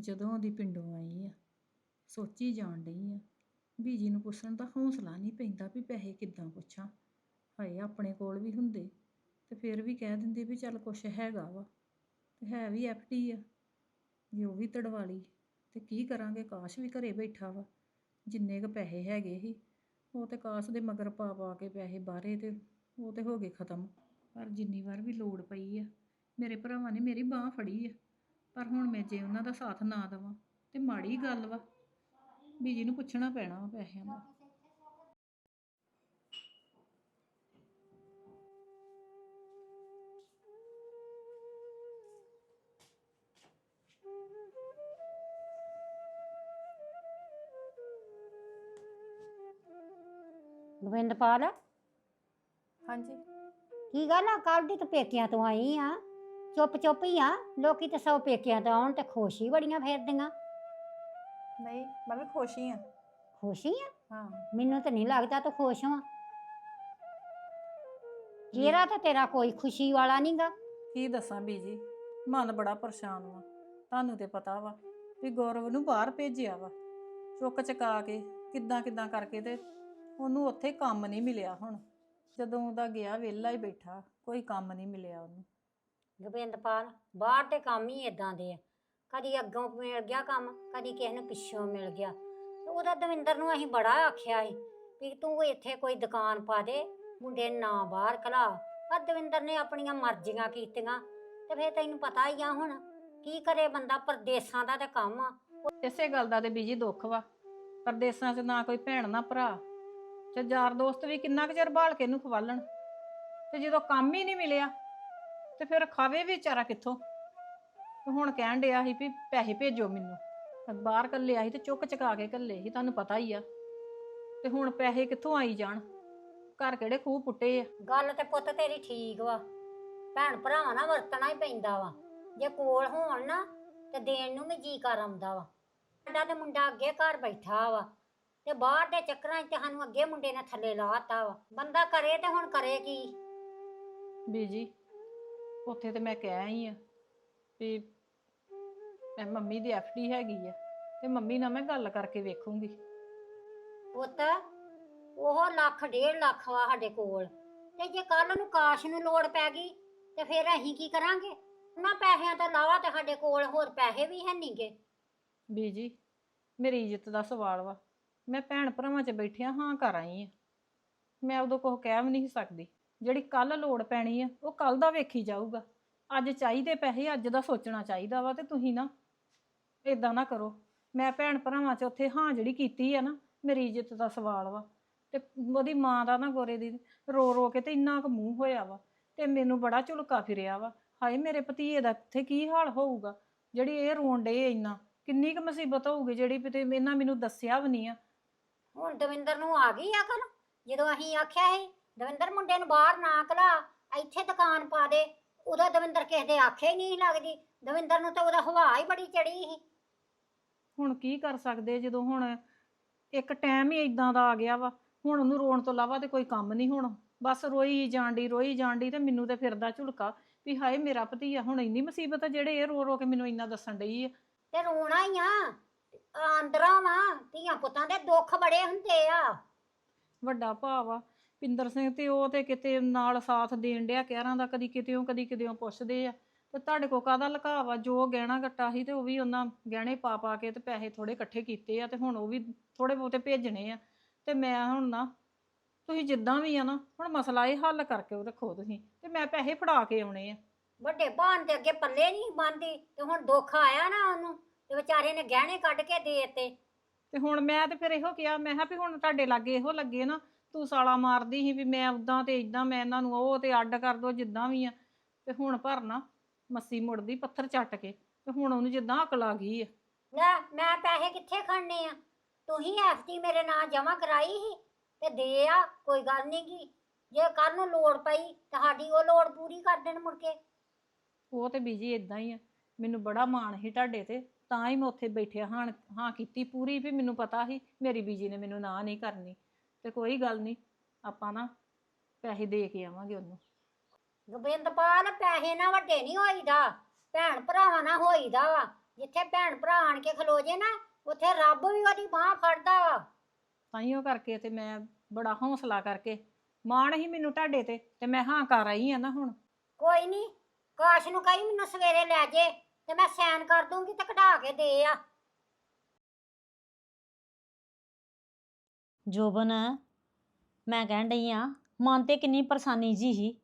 ਜਦੋਂ ਦੀ ਪਿੰਡੋਂ ਆਈ ਆ, ਸੋਚੀ ਜਾਣ ਡਈ ਆ ਬੀਜੀ ਨੂੰ ਪੁੱਛਣ ਦਾ ਹੌਸਲਾ ਨਹੀਂ ਪੈਂਦਾ ਵੀ ਪੈਸੇ ਕਿੱਦਾਂ ਪੁੱਛਾਂ, ਹਾਏ ਆਪਣੇ ਕੋਲ ਵੀ ਹੁੰਦੇ, ਤੇ ਫਿਰ ਵੀ ਕਹਿ ਦਿੰਦੇ ਵੀ ਚੱਲ ਕੁਛ ਹੈਗਾ ਵਾ, ਤੇ ਹੈ ਵੀ ਐਫਡੀ ਆ, ਜੇ ਉਹ ਵੀ ਤੜਵਾ ਲਈ, ਤੇ ਕੀ ਕਰਾਂਗੇ, ਕਾਸ਼ ਵੀ ਘਰੇ ਬੈਠਾ ਵਾ, ਜਿੰਨੇ ਕ ਪੈਸੇ ਹੈਗੇ ਸੀ, ਉਹ ਤੇ ਕਾਸ਼ ਦੇ ਮਗਰ ਪਾ ਪਾ ਕੇ ਪੈਸੇ ਬਾਹਰੇ ਤੇ ਉਹ ਤੇ ਹੋ ਗਏ ਖਤਮ, ਪਰ ਜਿੰਨੀ ਵਾਰ ਵੀ ਲੋੜ ਪਈ ਆ, ਮੇਰੇ ਭਰਾਵਾਂ ਨੇ ਮੇਰੀ ਬਾਹ ਫੜੀ ਆ ਪਰ ਹੁਣ ਮੈਂ ਜੇ ਉਹਨਾਂ ਦਾ ਸਾਥ ਨਾ ਦੇਵਾਂ ਤੇ ਮਾੜੀ ਗੱਲ ਵਾ ਬੀਜੀ ਨੂੰ ਪੁੱਛਣਾ ਪੈਣਾ ਵਾ ਪੈਸਿਆਂ ਦਾ। ਗੋਬਿੰਦਪਾਲ ਹਾਂਜੀ। ਕੀ ਗੱਲ ਆ? ਕੱਲ ਦੀ ਤੂੰ ਪੇਕਿਆਂ ਤੋਂ ਆਈ ਆ। ਚੁੱਪ ਚੁੱਪ ਹੀ ਆ। ਲੋਕੀ ਤਾਂ ਸਭ ਪੇਕਿਆਂ ਤੋਂ ਆਉਣ ਤੇ ਖੁਸ਼ ਬੜੀਆਂ ਫੇਰਦੀਆਂ। ਨਹੀਂ ਮੈਂ ਵੀ ਖੁਸ਼ ਹੀ ਆ। ਖੁਸ਼ ਆ? ਹਾਂ। ਮੈਨੂੰ ਤਾਂ ਨਹੀਂ ਲੱਗਦਾ ਤੂੰ ਖੁਸ਼ ਹਾਂ ਚਿਹਰਾ ਤਾਂ ਤੇਰਾ ਕੋਈ ਖੁਸ਼ੀ ਵਾਲਾ ਨਹੀਂਗਾ ਕੀ ਦੱਸਾਂ ਬੀਜੀ? ਮਨ ਬੜਾ ਪਰੇਸ਼ਾਨ ਵਾ। ਤੁਹਾਨੂੰ ਤੇ ਪਤਾ ਵਾ ਵੀ ਗੌਰਵ ਨੂੰ ਬਾਹਰ ਭੇਜਿਆ ਵਾ। ਚੁੱਕ ਚਕਾ ਕੇ ਕਿੱਦਾਂ ਕਿੱਦਾਂ ਕਰਕੇ ਤੇ ਉਹਨੂੰ ਉੱਥੇ ਕੰਮ ਨਹੀਂ ਮਿਲਿਆ ਹੁਣ। ਜਦੋਂ ਉਹਦਾ ਗਿਆ ਵਿਹਲਾ ਹੀ ਬੈਠਾ ਕੋਈ ਕੰਮ ਨਹੀਂ ਮਿਲਿਆ ਉਹਨੂੰ। ਗੋਬਿੰਦਪਾਲ, ਬਾਹਰ ਦੇ ਕੰਮ ਹੀ ਇਦਾਂ ਦੇ ਆ। ਕਦੀ ਅੱਗੋਂ ਮਿਲ ਗਿਆ ਕੰਮ, ਕਦੀ ਕਿਸੇ ਨੂੰ ਪਿੱਛੋਂ ਮਿਲ ਗਿਆ। ਤੇ ਉਹਦਾ ਦਵਿੰਦਰ ਨੂੰ ਅਸੀਂ ਬੜਾ ਆਖਿਆ ਸੀ ਵੀ ਤੂੰ ਇੱਥੇ ਕੋਈ ਦੁਕਾਨ ਪਾ ਦੇ, ਮੁੰਡੇ ਨੂੰ ਨਾ ਬਾਹਰ ਕਲਾ ਪਰ ਦਵਿੰਦਰ ਨੇ ਆਪਣੀਆਂ ਮਰਜ਼ੀਆਂ ਕੀਤੀਆਂ। ਤੇ ਫੇਰ ਤੈਨੂੰ ਪਤਾ ਹੀ ਆ ਹੁਣ, ਕੀ ਕਰੇ ਬੰਦਾ? ਪਰਦੇਸਾਂ ਦਾ ਤੇ ਕੰਮ ਆ। ਇਸੇ ਗੱਲ ਦਾ ਤੇ ਬੀਜੀ ਦੁੱਖ ਵਾ। ਪਰਦੇਸਾਂ 'ਚ ਨਾ ਕੋਈ ਭੈਣ, ਨਾ ਭਰਾ। ਤੇ ਯਾਰ ਦੋਸਤ ਵੀ ਕਿੰਨਾ ਕੁ ਚਿਰ ਬਾਲ ਕੇ ਇਹਨੂੰ ਖਵਾਲਣ? ਤੇ ਜਦੋਂ ਕੰਮ ਹੀ ਨਹੀਂ ਮਿਲਿਆ ਤੇ ਫਿਰ ਖਾਵੇ ਵੀ ਵਿਚਾਰਾ ਕਿੱਥੋਂ? ਤੇ ਹੁਣ ਕਹਿਣ ਡਿਆ ਸੀ ਵੀ ਪੈਸੇ ਭੇਜੋ ਮੈਨੂੰ। ਤੇ ਬਾਹਰ ਕੱਲਿਆ ਸੀ ਤੇ ਚੁੱਕ ਚਕਾ ਕੇ ਕੱਲੇ ਸੀ ਤੁਹਾਨੂੰ ਪਤਾ ਹੀ ਆ। ਤੇ ਹੁਣ ਪੈਸੇ ਕਿੱਥੋਂ ਆਈ ਜਾਣ? ਘਰ ਕਿਹੜੇ ਖੂਹ ਪੁੱਟੇ ਆ? ਗੱਲ ਤੇ ਪੁੱਤ ਤੇਰੀ ਠੀਕ ਵਾ। ਭੈਣ ਭਰਾਵਾਂ ਨਾਲ ਵਰਤਣਾ ਹੀ ਪੈਂਦਾ ਵਾ। ਜੇ ਕੋਲ ਹੋਣ ਨਾ ਤੇ ਦੇਣ ਨੂੰ ਵੀ ਜੀ ਕਰ ਆਉਂਦਾ ਵਾ। ਸਾਡਾ ਤੇ ਮੁੰਡਾ ਅੱਗੇ ਘਰ ਬੈਠਾ ਵਾ। ਤੇ ਬਾਹਰ ਦੇ ਚੱਕਰਾਂ 'ਚ ਸਾਨੂੰ ਅੱਗੇ ਮੁੰਡੇ ਨੇ ਥੱਲੇ ਲਾਤਾ ਵਾ। ਬੰਦਾ ਕਰੇ ਤੇ ਹੁਣ ਕਰੇ ਕੀ? ਬੀਜੀ ਉੱਥੇ ਤੇ ਮੈਂ ਕਹਿ ਆਈ ਆ ਵੀ ਮੈਂ ਮੰਮੀ ਦੀ ਐਫਡੀ ਹੈਗੀ ਆ ਤੇ ਮੰਮੀ ਨਾਲ ਮੈਂ ਗੱਲ ਕਰਕੇ ਵੇਖੂੰਗੀ। ਪੁੱਤ ਉਹ ਲੱਖ ਡੇਢ ਲੱਖ ਵਾ ਸਾਡੇ ਕੋਲ। ਤੇ ਜੇ ਕੱਲ ਨੂੰ ਕਾਸ਼ ਨੂੰ ਲੋੜ ਪੈ ਗਈ ਤੇ ਫਿਰ ਅਸੀਂ ਕੀ ਕਰਾਂਗੇ? ਉਹਨਾਂ ਪੈਸਿਆਂ ਤੋਂ ਇਲਾਵਾ ਤੇ ਸਾਡੇ ਕੋਲ ਹੋਰ ਪੈਸੇ ਵੀ ਹੈ ਨਹੀਂਗੇ ਬੀਜੀ ਮੇਰੀ ਇੱਜ਼ਤ ਦਾ ਸਵਾਲ ਵਾ। ਮੈਂ ਭੈਣ ਭਰਾਵਾਂ 'ਚ ਬੈਠਿਆ ਹਾਂ ਕਰ ਆਈ ਆ। ਮੈਂ ਉਦੋਂ ਕੁਝ ਕਹਿ ਵੀ ਨਹੀਂ ਸੀ ਸਕਦੀ। ਜਿਹੜੀ ਕੱਲ ਲੋੜ ਪੈਣੀ ਆ, ਉਹ ਕੱਲ ਦਾ ਵੇਖੀ ਜਾਊਗਾ। ਅੱਜ ਚਾਹੀਦੇ ਪੈਸੇ, ਅੱਜ ਦਾ ਸੋਚਣਾ ਚਾਹੀਦਾ ਵਾ ਤੇ ਤੁਸੀਂ ਨਾ ਇਦਾਂ ਨਾ ਕਰੋ। ਮੈਂ ਭੈਣ ਭਰਾਵਾਂ 'ਚ ਉੱਥੇ ਹਾਂ ਜਿਹੜੀ ਕੀਤੀ ਆ ਨਾ, ਮੇਰੀ ਇੱਜ਼ਤ ਦਾ ਸਵਾਲ ਵਾ। ਤੇ ਉਹਦੀ ਮਾਂ ਦਾ ਨਾ ਗੋਰੇ ਦੀ ਰੋ ਰੋ ਕੇ ਤੇ ਇੰਨਾ ਕੁ ਮੂੰਹ ਹੋਇਆ ਵਾ ਤੇ ਮੈਨੂੰ ਬੜਾ ਝੁਲਕਾ ਫਿਰਿਆ ਵਾ। ਹਾਏ, ਮੇਰੇ ਭਤੀਏ ਦਾ ਇੱਥੇ ਕੀ ਹਾਲ ਹੋਊਗਾ? ਜਿਹੜੀ ਇਹ ਰੋਣ ਡੇ ਇੰਨਾ, ਕਿੰਨੀ ਕੁ ਮੁਸੀਬਤ ਹੋਊਗੀ ਜਿਹੜੀ ਕਿਤੇ ਇਹਨਾਂ ਮੈਨੂੰ ਦੱਸਿਆ ਵੀ ਨਹੀਂ ਆ। ਹੁਣ ਦਵਿੰਦਰ ਨੂੰ ਆ ਗਈ ਅਕਲ, ਜਦੋਂ ਅਸੀਂ ਆਖਿਆ ਸੀ ਦਵਿੰਦਰ ਮੁੰਡੇ ਨੂੰ ਬਾਹਰ ਨਾ ਕਲਾ ਇੱਥੇ ਦੁਕਾਨ ਪਾ ਦੇ। ਉਹਦਾ ਦਵਿੰਦਰ ਕਿਸੇ ਦੇ ਆਖੇ ਨਹੀਂ ਲੱਗਦੀ। ਦਵਿੰਦਰ ਨੂੰ ਤਾਂ ਉਹਦਾ ਹਵਾ ਹੀ ਬੜੀ ਚੜੀ ਸੀ। ਹੁਣ ਕੀ ਕਰ ਸਕਦੇ ਜਦੋਂ ਹੁਣ ਇੱਕ ਟਾਈਮ ਹੀ ਇਦਾਂ ਦਾ ਆ ਗਿਆ ਵਾ। ਹੁਣ ਉਹਨੂੰ ਰੋਣ ਤੋਂ ਇਲਾਵਾ ਤੇ ਕੋਈ ਕੰਮ ਨਹੀਂ ਹੁਣ। ਬਸ ਰੋਈ ਜਾਂਦੀ ਰੋਈ ਜਾਂਦੀ ਤੇ ਮੈਨੂੰ ਤੇ ਫਿਰਦਾ ਝੁਲਕਾ ਵੀ ਹਾਏ ਮੇਰਾ ਭਤੀਆ ਹੁਣ ਇੰਨੀ ਮੁਸੀਬਤ ਆ ਜਿਹੜੇ ਇਹ ਰੋ ਰੋ ਕੇ ਮੈਨੂੰ ਇੰਨਾ ਦੱਸਣ ਡਈ ਆ। ਤੇ ਰੋਣਾ ਹੀ ਆ। ਆਂਦਰਾਂ ਵਾ ਧੀਆਂ ਪੁੱਤਾਂ ਦੇ ਦੁੱਖ ਬੜੇ ਹੁੰਦੇ ਆ। ਵੱਡਾ ਭਾ ਵਾ ਪਿੰਦਰ ਸਿੰਘ ਤੇ ਉਹ ਤੇ ਕਿਤੇ ਨਾਲ ਸਾਥ ਦੇਣ ਡਿਆ ਕਹਿਰਾਂ ਦਾ ਕਦੀ ਕਿਤੇੋਂ ਕਦੀ ਕਿਤੇੋਂ ਪੁੱਛਦੇ ਆ। ਤੇ ਤੁਹਾਡੇ ਕੋ ਕਾਹਦਾ ਲੁਕਾਵਾ ਜੋ ਗਹਿਣਾ ਗੱਟਾ ਸੀ ਤੇ ਉਹ ਵੀ ਉਹਨਾਂ ਗਹਿਣੇ ਪਾ ਪਾ ਕੇ ਤੇ ਪੈਸੇ ਥੋੜੇ ਇਕੱਠੇ ਕੀਤੇ ਆ ਤੇ ਹੁਣ ਉਹ ਵੀ ਥੋੜੇ ਬਹੁਤੇ ਭੇਜਣੇ ਆ। ਤੇ ਮੈਂ ਹੁਣ ਨਾ ਤੁਸੀਂ ਜਿੱਦਾਂ ਵੀ ਆ ਨਾ ਹੁਣ ਮਸਲਾ ਇਹ ਹੱਲ ਕਰਕੇ ਉਹ ਰੱਖੋ ਤੁਸੀਂ। ਤੇ ਮੈਂ ਪੈਸੇ ਫੜਾ ਕੇ ਆਉਣੇ ਆ। ਵੱਡੇ ਭਾਣ ਦੇ ਅੱਗੇ ਪੱਲੇ ਨਹੀਂ ਬੰਦੀ ਤੇ ਹੁਣ ਦੁੱਖ ਆਇਆ ਨਾ ਉਹਨੂੰ ਤੇ ਵਿਚਾਰੇ ਨੇ ਗਹਿਣੇ ਕੱਢ ਕੇ ਦੇ ਤੇ ਤੇ ਹੁਣ ਮੈਂ ਤੇ ਫਿਰ ਇਹੋ ਕਿਹਾ ਮੈਂ ਕਿਹਾ ਵੀ ਹੁਣ ਤੁਹਾਡੇ ਲਾਗੇ ਇਹੋ ਲੱਗੇ ਨਾ ਤੂੰ ਸਾਲਾ ਮਾਰਦੀ ਸੀ ਵੀ ਮੈਂ ਉਦਾਂ ਤੇ ਇਦਾਂ ਮੈਂ ਇਹਨਾਂ ਨੂੰ ਉਹ ਤੇ ਅੱਡ ਕਰ ਦੋ ਜਿੱਦਾਂ ਵੀ ਆ। ਤੇ ਹੁਣ ਭਰਨਾ ਮੱਸੀ ਮੁੜਦੀ ਪੱਥਰ ਚੱਟ ਕੇ ਤੇ ਹੁਣ ਉਹਨੂੰ ਜਿੱਦਾਂ ਅਕਲ ਆ ਗਈ ਆ। ਲੈ ਮੈਂ ਪੈਸੇ ਕਿੱਥੇ ਖੜਨੇ ਆ? ਤੂੰ ਹੀ ਐਫਟੀ ਮੇਰੇ ਨਾਂ ਜਮਾ ਕਰਾਈ ਸੀ ਤੇ ਦੇ ਆ ਕੋਈ ਗੱਲ ਨਹੀਂ ਗੀ। ਜੇ ਕੱਲ ਨੂੰ ਲੋੜ ਪਈ ਤੁਹਾਡੀ ਉਹ ਲੋੜ ਪੂਰੀ ਕਰ ਦੇਣ ਮੁੜ ਕੇ। ਉਹ ਤੇ ਬੀਜੀ ਇਦਾਂ ਹੀ ਆ। ਮੈਨੂੰ ਬੜਾ ਮਾਣ ਸੀ ਤੁਹਾਡੇ ਤੇ ਤਾਂ ਹੀ ਮੈਂ ਉੱਥੇ ਬੈਠਿਆ ਹਾਂ ਹਾਂ ਕੀਤੀ ਪੂਰੀ ਵੀ ਮੈਨੂੰ ਪਤਾ ਸੀ ਮੇਰੀ ਬੀਜੀ ਨੇ ਮੈਨੂੰ ਨਾ ਨਹੀਂ ਕਰਨੀ। ਤੇ ਕੋਈ ਗੱਲ ਨਹੀਂ ਆਪਾਂ ਨਾ ਪੈਸੇ ਦੇ ਕੇ ਆਵਾਂਗੇ ਉਹਨੂੰ। ਗੋਬਿੰਦਪਾਲ ਪੈਸੇ ਨਾ ਵੱਡੇ ਨਹੀਂ ਹੋਈਦਾ ਭੈਣ ਭਰਾਵਾਂ ਨਾਲ ਹੋਈਦਾ ਵਾ। ਜਿੱਥੇ ਭੈਣ ਭਰਾ ਆਣ ਕੇ ਖਲੋ ਜੇ ਨਾ ਉੱਥੇ ਰੱਬ ਵੀ ਉਹਦੀ ਬਾਹ ਫੜਦਾ ਵਾ। ਤਾਈਓ ਕਰਕੇ ਤੇ ਮੈਂ ਬੜਾ ਹੌਸਲਾ ਕਰਕੇ ਮਾਣ ਹੀ ਮੈਨੂੰ ਤੁਹਾਡੇ ਤੇ ਤੇ ਮੈਂ ਹਾਂ ਕਰ ਆਈ ਆ ਨਾ ਹੁਣ। ਕੋਈ ਨਹੀਂ ਕਾਸ਼ ਨੂੰ ਕਹੀ ਮੈਨੂੰ ਸਵੇਰੇ ਲੈ ਜੇ ਤੇ ਮੈਂ ਸਾਈਨ ਕਰ ਦੂੰਗੀ ਤੇ ਕਢਾ ਕੇ ਦੇ ਆ। ਜੋਬਨ, ਮੈਂ ਕਹਿਣ ਡਈ ਆ, ਮਨ ਤੇ ਕਿੰਨੀ ਪਰੇਸ਼ਾਨੀ ਜੀ ਸੀ।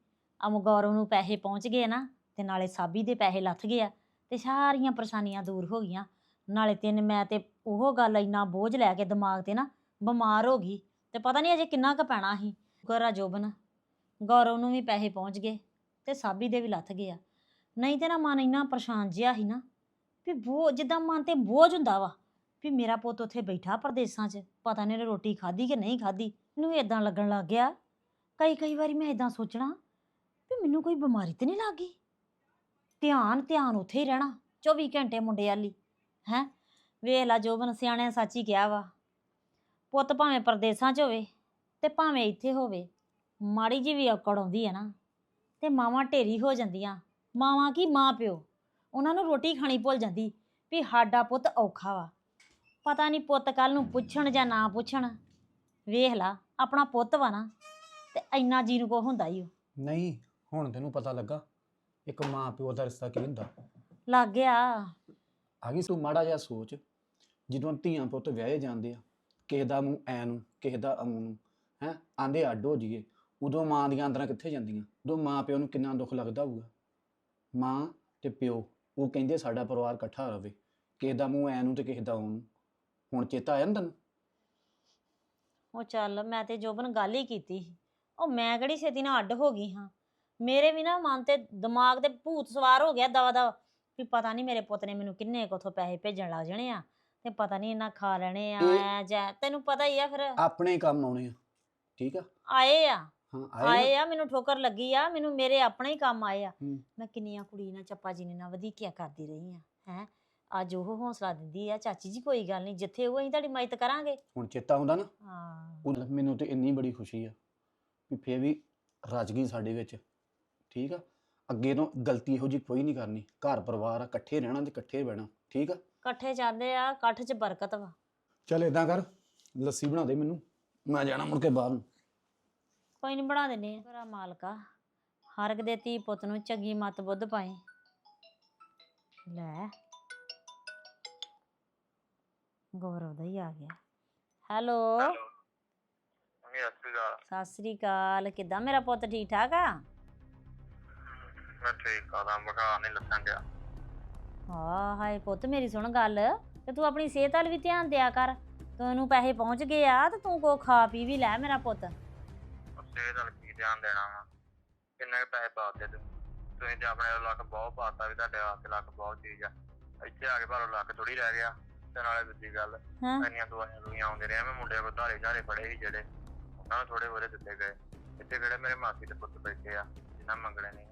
ਅਮ ਗੌਰਵ ਨੂੰ ਪੈਸੇ ਪਹੁੰਚ ਗਏ ਨਾ, ਤੇ ਨਾਲੇ ਸਾਬੀ ਦੇ ਪੈਸੇ ਲੱਥ ਗਏ ਆ, ਤੇ ਸਾਰੀਆਂ ਪਰੇਸ਼ਾਨੀਆਂ ਦੂਰ ਹੋ ਗਈਆਂ। ਨਾਲੇ ਤਿੰਨ ਮੈਂ ਤੇ ਉਹ ਗੱਲ ਇੰਨਾ ਬੋਝ ਲੈ ਕੇ ਦਿਮਾਗ ਤੇ ਨਾ ਬਿਮਾਰ ਹੋ ਗਈ, ਤੇ ਪਤਾ ਨਹੀਂ ਅਜੇ ਕਿੰਨਾ ਕੁ ਪੈਣਾ ਸੀ। ਗੋਰਾ ਜੋਬਨ, ਗੌਰਵ ਨੂੰ ਵੀ ਪੈਸੇ ਪਹੁੰਚ ਗਏ, ਤੇ ਸਾਬੀ ਦੇ ਵੀ ਲੱਥ ਗਏ ਆ। ਨਹੀਂ ਤੇ ਨਾ ਮਨ ਇੰਨਾ ਪਰੇਸ਼ਾਨ ਜਿਹਾ ਸੀ ਨਾ, ਵੀ ਬੋ, ਜਿੱਦਾਂ ਮਨ ਤੇ ਬੋਝ ਹੁੰਦਾ ਵਾ ਵੀ ਮੇਰਾ ਪੁੱਤ ਉੱਥੇ ਬੈਠਾ ਪਰਦੇਸਾਂ 'ਚ, ਪਤਾ ਨਹੀਂ ਉਹਨੇ ਰੋਟੀ ਖਾਧੀ ਕਿ ਨਹੀਂ ਖਾਧੀ, ਮੈਨੂੰ ਇਦਾਂ ਲੱਗਣ ਲੱਗ ਗਿਆ। ਕਈ ਕਈ ਵਾਰੀ ਮੈਂ ਇਦਾਂ ਸੋਚਣਾ ਵੀ ਮੈਨੂੰ ਕੋਈ ਬਿਮਾਰੀ ਤੇ ਨਹੀਂ ਲੱਗ। ਗਈ ਧਿਆਨ ਧਿਆਨ ਉੱਥੇ ਹੀ ਰਹਿਣਾ 24 ਘੰਟੇ ਮੁੰਡੇ ਵਾਲੀ, ਹੈ? ਵੇਖ ਲਾ ਜੋਬਨ ਸਿਆਣਿਆਂ ਸੱਚ ਹੀ ਕਿਹਾ ਵਾ। ਪੁੱਤ ਭਾਵੇਂ ਪਰਦੇਸਾਂ 'ਚ ਹੋਵੇ ਤੇ ਭਾਵੇਂ ਇੱਥੇ ਹੋਵੇ, ਮਾੜੀ ਜੀ ਵੀ ਔਕੜ ਆਉਂਦੀ ਹੈ ਨਾ, ਤੇ ਮਾਵਾਂ ਢੇਰੀ ਹੋ ਜਾਂਦੀਆਂ। ਮਾਵਾਂ ਕੀ ਮਾਂ ਪਿਓ ਉਹਨਾਂ ਨੂੰ ਰੋਟੀ ਖਾਣੀ ਭੁੱਲ ਜਾਂਦੀ ਵੀ ਸਾਡਾ ਪੁੱਤ ਔਖਾ ਵਾ। ਪਤਾ ਨਹੀਂ ਪੁੱਤ ਕੱਲ ਨੂੰ ਪੁੱਛਣ ਜਾਂ ਨਾ ਪੁੱਛਣ। ਵੇਖ ਲਾ ਆਪਣਾ ਪੁੱਤ ਵਾ ਨਾ ਤੇ ਇੰਨਾ ਜੀ ਨੂੰ ਕੋ ਹੁੰਦਾ ਹੀ ਉਹ। ਨਹੀਂ ਹੁਣ ਤੈਨੂੰ ਪਤਾ ਲੱਗਾ ਇੱਕ ਮਾਂ ਪਿਓ ਦਾ ਰਿਸ਼ਤਾ ਕੀ ਹੁੰਦਾ? ਲੱਗ ਗਿਆ। ਆ ਗਈ ਤੂੰ ਮਾੜਾ ਜਿਹਾ ਸੋਚ ਜਦੋਂ ਧੀਆਂ ਪੁੱਤ ਵਿਆਹੇ ਜਾਂਦੇ ਆ ਕਿਸੇ ਦਾ ਮੂੰਹ ਐ ਨੂੰ ਕਿਸੇ ਦਾ ਅਮੂ ਨੂੰ ਹੈ ਆਂਦੇ ਅੱਡ ਹੋ ਜੀਏ ਉਦੋਂ ਮਾਂ ਦੀਆਂ ਅੰਦਰਾਂ ਕਿੱਥੇ ਜਾਂਦੀਆਂ? ਉਦੋਂ ਮਾਂ ਪਿਓ ਨੂੰ ਕਿੰਨਾ ਦੁੱਖ ਲੱਗਦਾ ਹੋਊਗਾ। ਮਾਂ ਤੇ ਪਿਓ ਉਹ ਕਹਿੰਦੇ ਸਾਡਾ ਪਰਿਵਾਰ ਇਕੱਠਾ ਰਵੇ ਕਿਸੇ ਦਾ ਮੂੰਹ ਐ ਨੂੰ ਤੇ ਕਿਸੇ ਦਾ ਉਹ ਨੂੰ। ਹੁਣ ਚੇਤਾ ਆਇਆ ਨਾ ਤੈਨੂੰ? ਉਹ ਚੱਲ ਮੈਂ ਤੇ ਜੋਬਨ ਗੱਲ ਹੀ ਕੀਤੀ ਸੀ। ਉਹ ਮੈਂ ਕਿਹੜੀ ਛੇਤੀ ਨਾਲ ਅੱਡ ਹੋ ਗਈ ਹਾਂ? ਮੇਰੇ ਵੀ ਨਾ ਮਨ ਤੇ ਦਿਮਾਗ ਤੇ ਭੂਤ ਸਵਾਰ ਹੋ ਗਿਆ ਦਵਾ ਦਾ ਵੀ ਪਤਾ ਨਹੀਂ ਮੇਰੇ ਪੁੱਤ ਨੇ ਮੈਨੂੰ ਕਿੰਨੇ ਕੋਥੋਂ ਪੈਸੇ ਭੇਜਣ ਲੱਗ ਜਾਣੇ ਆ ਤੇ ਪਤਾ ਨਹੀਂ ਇਹਨਾਂ ਖਾ ਲੈਣੇ ਆ ਇਹ- ਐ ਜੈ ਤੈਨੂੰ ਪਤਾ ਹੀ ਆ ਫਿਰ। ਆਪਣੇ ਹੀ ਕੰਮ ਆਉਣੇ ਆ ਠੀਕ ਆ? ਆਏ ਆ। ਹਾਂ ਆਏ ਆਏ ਆ ਮੈਨੂੰ ਠੋਕਰ ਲੱਗੀ ਆ ਮੈਨੂੰ ਮੇਰੇ ਆਪਣੇ ਹੀ ਕੰਮ ਆਏ ਆ। ਹੂੰ। ਮੈਂ ਕਿੰਨੀਆਂ ਕੁੜੀ ਨਾਲ ਚੱਪਾ ਜੀ ਨੇ ਨਾਲ ਵਧੀਕੀਆਂ ਕਰਦੀ ਰਹੀ ਆ ਹੈ? ਅੱਜ ਉਹ ਹੌਸਲਾ ਦਿੰਦੀ ਆ ਚਾਚੀ ਜੀ ਕੋਈ ਗੱਲ ਨਹੀਂ ਜਿੱਥੇ ਉਹ ਅਸੀਂ ਤੁਹਾਡੀ ਮਦਦ ਕਰਾਂਗੇ। ਹੁਣ ਚੇਤਾ ਆਉਂਦਾ ਨਾ। ਹਾਂ। ਉਹ ਮੈਨੂੰ ਤੇ ਇੰਨੀ ਬੜੀ ਖੁਸ਼ੀ ਆ ਵੀ ਫੇਰ ਵੀ ਰਜ ਗਈ ਸਾਡੇ ਵਿੱਚ। ਠੀਕ ਆ? ਅੱਗੇ ਤੋਂ ਗਲਤੀ ਇਹੋ ਜੀ ਕੋਈ ਨਹੀਂ ਕਰਨੀ। ਘਰ ਪਰਿਵਾਰ ਆ ਇਕੱਠੇ ਰਹਿਣਾ ਤੇ ਇਕੱਠੇ ਬਹਿਣਾ। ਠੀਕ ਆ? ਇਕੱਠੇ ਜਾਂਦੇ ਆ ਇਕੱਠ 'ਚ ਬਰਕਤ ਵਾ। ਚੱਲ ਇਦਾਂ ਕਰ ਲੱਸੀ ਬਣਾ ਦੇ ਮੈਨੂੰ। ਮੈਂ ਜਾਣਾ ਮੁੜ ਕੇ ਬਾਹਰ ਨੂੰ। ਕੋਈ ਨਹੀਂ ਬਣਾ ਦਿੰਨੇ ਆ। ਤੇਰਾ ਮਾਲਕਾ ਹਰ ਇੱਕ ਦੇ ਧੀ ਪੁੱਤ ਨੂੰ ਚੰਗੀ ਮੱਤ ਬੁੱਧ ਪਾਏ। ਲੈ। ਗੌਰਵ ਦਾ ਹੀ ਆ ਗਿਆ। ਹੈਲੋ। ਮੰਮੀ ਸਤਿ ਸ਼੍ਰੀ ਅਕਾਲ। ਸਤਿ ਸ੍ਰੀ ਅਕਾਲ ਕਿੱਦਾਂ ਮੇਰਾ ਪੁੱਤ ਠੀਕ ਠਾਕ ਆ? ਮੈਂ ਠੀਕ ਆ ਦਾ ਬੁਖਾਰ ਨਹੀਂ ਲੱਥਣ ਡਿਆ। ਹਾਂ ਹਾਏ ਪੁੱਤ ਮੇਰੀ ਸੁਣ ਗੱਲ ਤੇ ਤੂੰ ਆਪਣੀ ਸਿਹਤ ਵੱਲ ਵੀ ਧਿਆਨ ਦਿਆ ਕਰ। ਤੈਨੂੰ ਪੈਸੇ ਪਹੁੰਚ ਗਏ ਆ ਤੇ ਤੂੰ ਕੋ ਖਾ ਪੀ ਵੀ ਲੈ ਮੇਰਾ ਪੁੱਤ। ਸਿਹਤ ਵੱਲ ਕੀ ਧਿਆਨ ਦੇਣਾ ਵਾ? ਕਿੰਨੇ ਕੁ ਪੈਸੇ ਪਾਤੇ ਤੂੰ? ਤੁਸੀਂ ਤੇ ਆਪਣੇ ਲੱਕ ਬਹੁਤ ਪਾਤਾ ਵੀ ਤੁਹਾਡੇ ਹੱਥ ਲੱਕ ਬਹੁਤ ਚੀਜ਼ ਆ। ਇੱਥੇ ਆ ਕੇ ਭਾਰੋ ਲੱਕ ਥੋੜੀ ਰਹਿ ਗਿਆ। ਤੇ ਨਾਲੇ ਦੂਜੀ ਗੱਲ। ਹਾਂ। ਇੰਨੀਆਂ ਦਵਾਈਆਂ ਦੁਨੀਆਂ ਆਉਂਦੇ ਰਹੇ ਮੈਂ ਮੁੰਡੇ ਕੋਲ ਧਾਰੇ ਧਾਰੇ ਫੜੇ ਸੀ ਜਿਹੜੇ। ਉਹਨਾਂ ਨੂੰ ਥੋੜੇ ਬੋਰੇ ਦਿੱਤੇ ਗਏ। ਇੱਥੇ ਕਿਹੜੇ ਮੇਰੇ ਮਾਸੀ ਦੇ ਪੁੱਤ ਬੈਠੇ ਆ ਜਿਨ੍ਹਾਂ ਮੰਗਣੇ ਨਹੀਂ।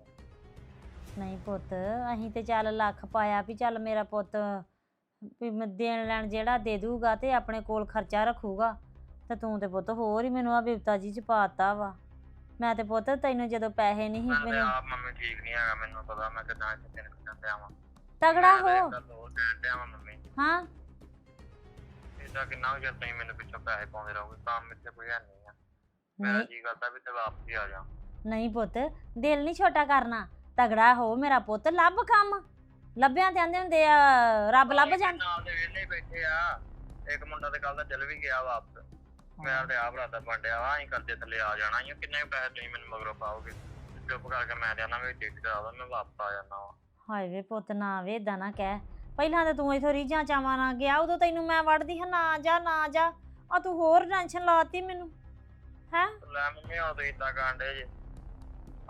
ਨਹੀਂ ਪੁੱਤ ਅਸੀਂ ਤੇ ਚੱਲ ਲੱਖ ਪਾਇਆ ਵੀ ਚੱਲ ਮੇਰਾ ਪੁੱਤ ਵੀ ਮੈਂ ਦੇਣ ਲੈਣ ਜਿਹੜਾ ਦੇ ਦੂਗਾ ਤੇ ਆਪਣੇ ਕੋਲ ਖਰਚਾ ਰੱਖੂਗਾ। ਤੇ ਤੂੰ ਤੇ ਪੁੱਤ ਹੋਰ ਹੀ ਮੈਨੂੰ ਆ ਬਿਪਤਾ ਜੀ ਚ ਪਾਤਾ ਵਾ। ਮੈਂ ਤੇ ਪੁੱਤ ਤੈਨੂੰ ਜਦੋਂ ਪੈਸੇ ਨਹੀਂ ਮੈਂ ਸੀ ਤੇ ਮੈਨੂੰ ਆਪ ਮੰਮੀ ਠੀਕ ਨਹੀਂ ਹੈਗਾ ਮੈਨੂੰ ਪਤਾ ਮੈਂ ਕਿਦਾਂ ਇੱਥੇ ਦਿਨ ਕਿਦਾਂ ਪਿਆ ਵਾਂ ਤਗੜਾ ਮੈਂ ਤੇ ਹੋ। ਇੱਕ ਗੱਲ ਹੋਰ ਕਹਿਣ ਡਿਆ ਵਾਂ ਮੰਮੀ। ਹਾਂ। ਇਦਾਂ ਕਿੰਨਾ ਕੁ ਚਿਰ ਤੁਸੀਂ ਮੈਨੂੰ ਪਿੱਛੋਂ ਪੈਸੇ ਪਾਉਂਦੇ ਰਹੋਗੇ? ਕੰਮ ਇੱਥੇ ਕੋਈ ਹੈ ਨਹੀਂ ਆ। ਮੇਰਾ ਨਹੀਂ ਜੀ ਕਰਦਾ ਵੀ ਤੇ ਵਾਪਸ ਹੀ ਆ ਜਾ। ਨਹੀਂ ਪੁੱਤ ਦਿਲ ਨਹੀਂ ਛੋਟਾ ਕਰਨਾ। ਤਗੜਾ ਹੋ ਮੇਰਾ ਪੁੱਤ ਲੱਭ ਕੰਮ। ਲੱਭਿਆਂ ਤੇ ਆਂਦੇ ਹੁੰਦੇ ਆ ਰੱਬ ਲੱਭ ਜਾਂਦਾ ਨਾਲ ਦੇ ਵਿਹਲੇ ਬੈਠੇ ਆ। ਇੱਕ ਮੁੰਡਾ ਤੇ ਕੱਲ ਦਾ ਚਲ ਵੀ ਗਿਆ ਵਾਪਸ। ਮੈਂ ਤੇ ਆਪ ਰਾਤਾ ਬੰਡਿਆ ਵਾ ਅਸੀਂ ਕਰਦੇ ਥੱਲੇ ਆ ਜਾਣਾ। ਹੀ ਕਿੰਨੇ ਕੁ ਪੈਸੇ ਤੁਸੀਂ ਮੈਨੂੰ ਮਗਰੋਂ ਪਾਓਗੇ? ਚੁੱਪ ਕਰਕੇ ਮੈਂ ਦੇਣਾ ਵੀ ਟਿਕਟ ਕਰਾ ਦੋ ਮੈਂ ਵਾਪਸ ਆ ਜਾਣਾ ਵਾ। ਹਾਏ ਵੇ ਪੁੱਤ ਨਾ ਵੇ ਏਦਾਂ ਨਾ ਕਹਿ। ਪਹਿਲਾਂ ਤਾਂ ਤੂੰ ਇਥੋਂ ਰੀਝਾਂ ਚਾਵਾਂ ਨਾ ਗਿਆ ਉਦੋਂ ਤੈਨੂੰ ਮੈਂ ਵੜਦੀ ਹਾਂ ਨਾ ਜਾ ਨਾ ਜਾ। ਆ ਤੂੰ ਹੋਰ ਟੈਨਸ਼ਨ ਲਾਤੀ ਮੈਨੂੰ ਹੈ? ਲੈ ਮੰਮੀ ਹੁਣ ਤੁਸੀਂ ਇਦਾਂ ਕਾਂਡੇ ਜੇ।